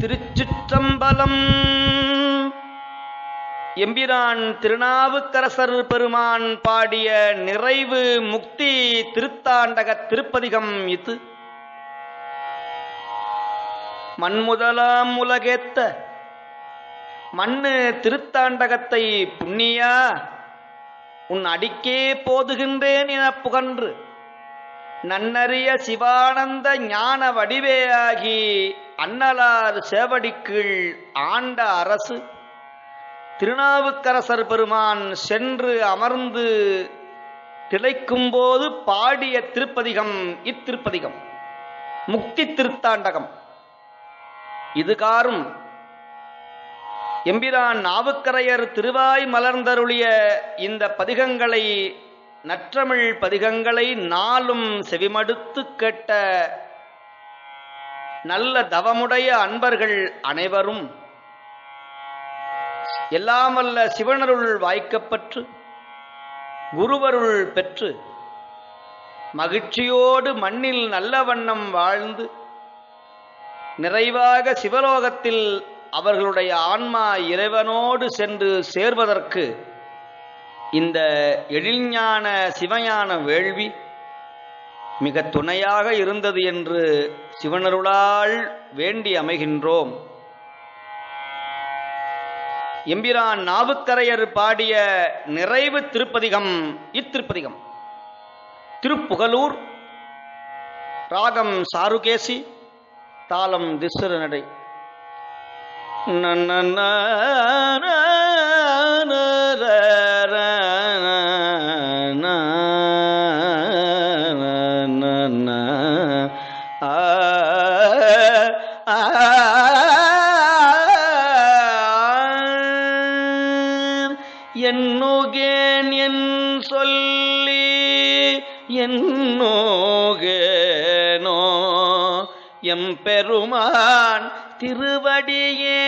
திருச்சிற்றம்பலம். எம்பிரான் திருநாவுக்கரசர் பெருமான் பாடிய நிறைவு முக்தி திருத்தாண்டக திருப்பதிகம் இது. மண்முதலாம் உலகேத்த மண்ணு திருத்தாண்டகத்தை புண்ணியா? உன் அடிக்கே போதுகின்றேன் என புகன்று. நன்னறிய சிவானந்த ஞான வடிவேயாகி அன்னலார் சேவடிக்கீழ் ஆண்ட அரசு திருநாவுக்கரசர் பெருமான் சென்று அமர்ந்து திளைக்கும்போது பாடிய திருப்பதிகம் இத்திருப்பதிகம் முக்தி திருத்தாண்டகம். இதுகாரும் எம்பிரான் நாவுக்கரையர் திருவாய் மலர்ந்தருளிய இந்த பதிகங்களை நற்றமிழ் பதிகங்களை நாளும் செவிமடுத்து கேட்ட நல்ல தவமுடைய அன்பர்கள் அனைவரும் எல்லாம் வல்ல சிவனருள் வாய்க்கப்பற்று குருவருள் பெற்று மகிழ்ச்சியோடு மண்ணில் நல்ல வண்ணம் வாழ்ந்து நிறைவாக சிவலோகத்தில் அவர்களுடைய ஆன்மா இறைவனோடு சென்று சேர்வதற்கு இந்த எழில்ஞான சிவஞான வேள்வி மிக துணையாக இருந்தது என்று சிவனருளால் வேண்டி அமைகின்றோம். எம்பிரான் நாவுக்கரையர் பாடிய நிறைவு திருப்பதிகம் இத்திருப்பதிகம். திருப்புகலூர் ராகம் சாருகேசி தாளம் திசுர நடை. என்னுகேன் என் சொல்லி என்னோகேனோ? எம்பெருமான் திருவடியே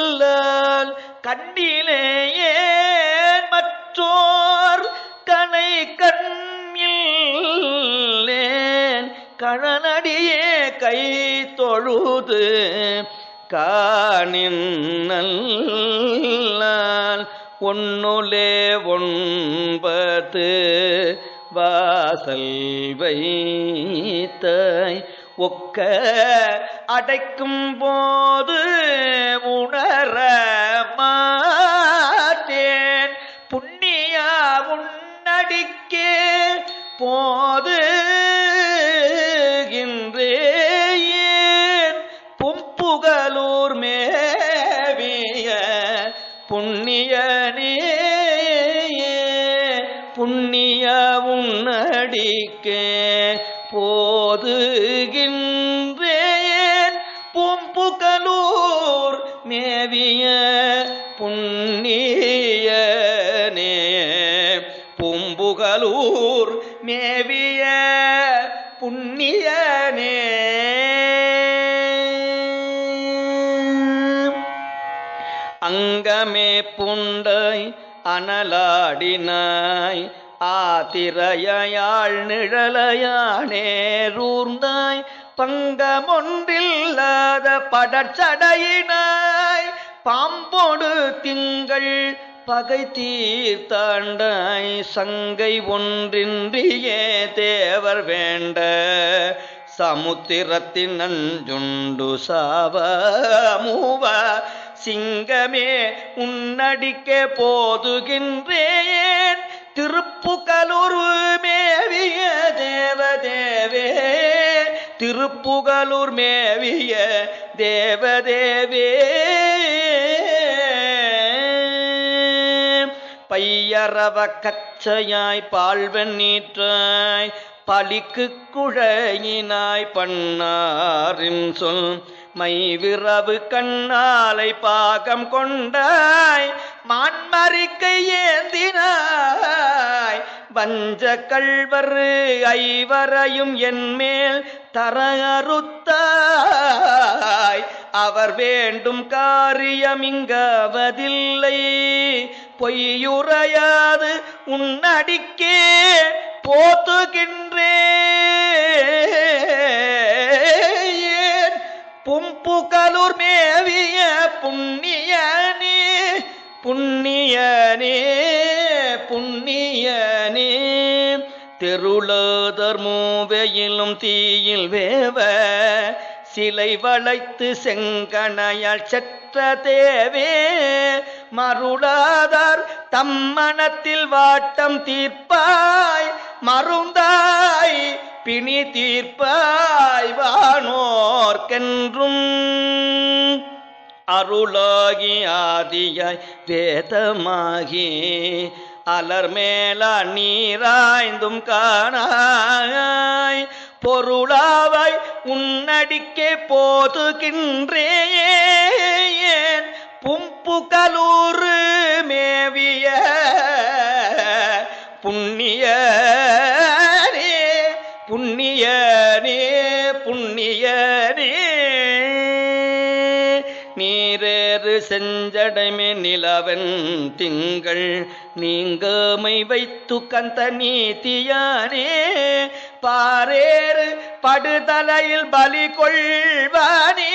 என்னின்னல்லால் கண்ணிலேயே மற்றோர் கனை கண்ணில்லேன் கழனடியே கை தொழுது காணின்னல்லால் ஒன்னுலே ஒன்பது வாசல் வைத்தாய். ஒக்க அடைக்கும் போது உணர புண்ணியனே புண்ணிய உன்னடிக்கே போதுகின்றேன் பூம்புகலூர் மேவிய புண்ணியனே பூம்புகலூர் மேவிய புண்ணிய அங்கமே புண்டை அனலாடினாய். ஆதிரையாள் நிழலையானேரூர்ந்தாய் பங்கமொன்றில்லாத படச்சடையினாய் பாம்போடு திங்கள் பகை தீர்த்தாண்டாய். சங்கை ஒன்றின்றியே தேவர் வேண்ட சமுத்திரத்தின் நஞ்சுண்டு சாவ மூவ சிங்கமே உன்னடிக்க போதுகின்றேன். திருப்புகலுரு மேவிய தேவதேவே திருப்புகலூர் மேவிய தேவதேவே. பையரவ கச்சையாய் பால்வன் நீற்றாய் பலிக்கு குழையினாய் பண்ணாரின் சொல். மைவிரவு கண்ணாலை பாகம் கொண்டாய் மான்மறிக்கை ஏந்தினாய். வஞ்ச கல்வரு ஐவரையும் என்மேல் தர அறுத்தாய் அவர் வேண்டும் காரியம் இங்காவதில்லை. பொய்யுரையாது உன்னடிக்கே போத்துகின்ற பும்புகலூர் மேவிய புண்ணியனே புண்ணியனே புண்ணியனே. தெருளதர் மூவையிலும் தீயில் வேவ சிலை வளைத்து செங்கணையால் செற்ற தேவே. மருளாதார் தம்மனத்தில் வாட்டம் தீர்ப்பாய் மருந்தாய் பிணி தீர்ப்பாய் வானோர்க்கென்றும் அருளாகி ஆதியாய் வேதமாகி அலர் மேல நீராய்ந்தும் காணாய். பொருளாவாய் உன்னடிக்கே போதுகின்றேன். பும்புகலூர் மேவிய புண்ணிய செஞ்சடைமே நிலவன் திங்கள். நீங்கமை வைத்து கந்த நீத்தியானே பாரேறு படுதலையில் பலி கொள்வானே.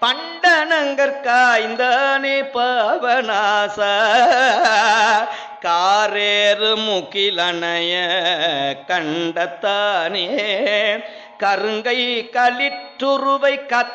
பண்டனங்கற்காய்ந்தானே பாவநாச காரேறு முகிலனைய கண்டத்தானே. கருங்கை களிற்றுருவை கத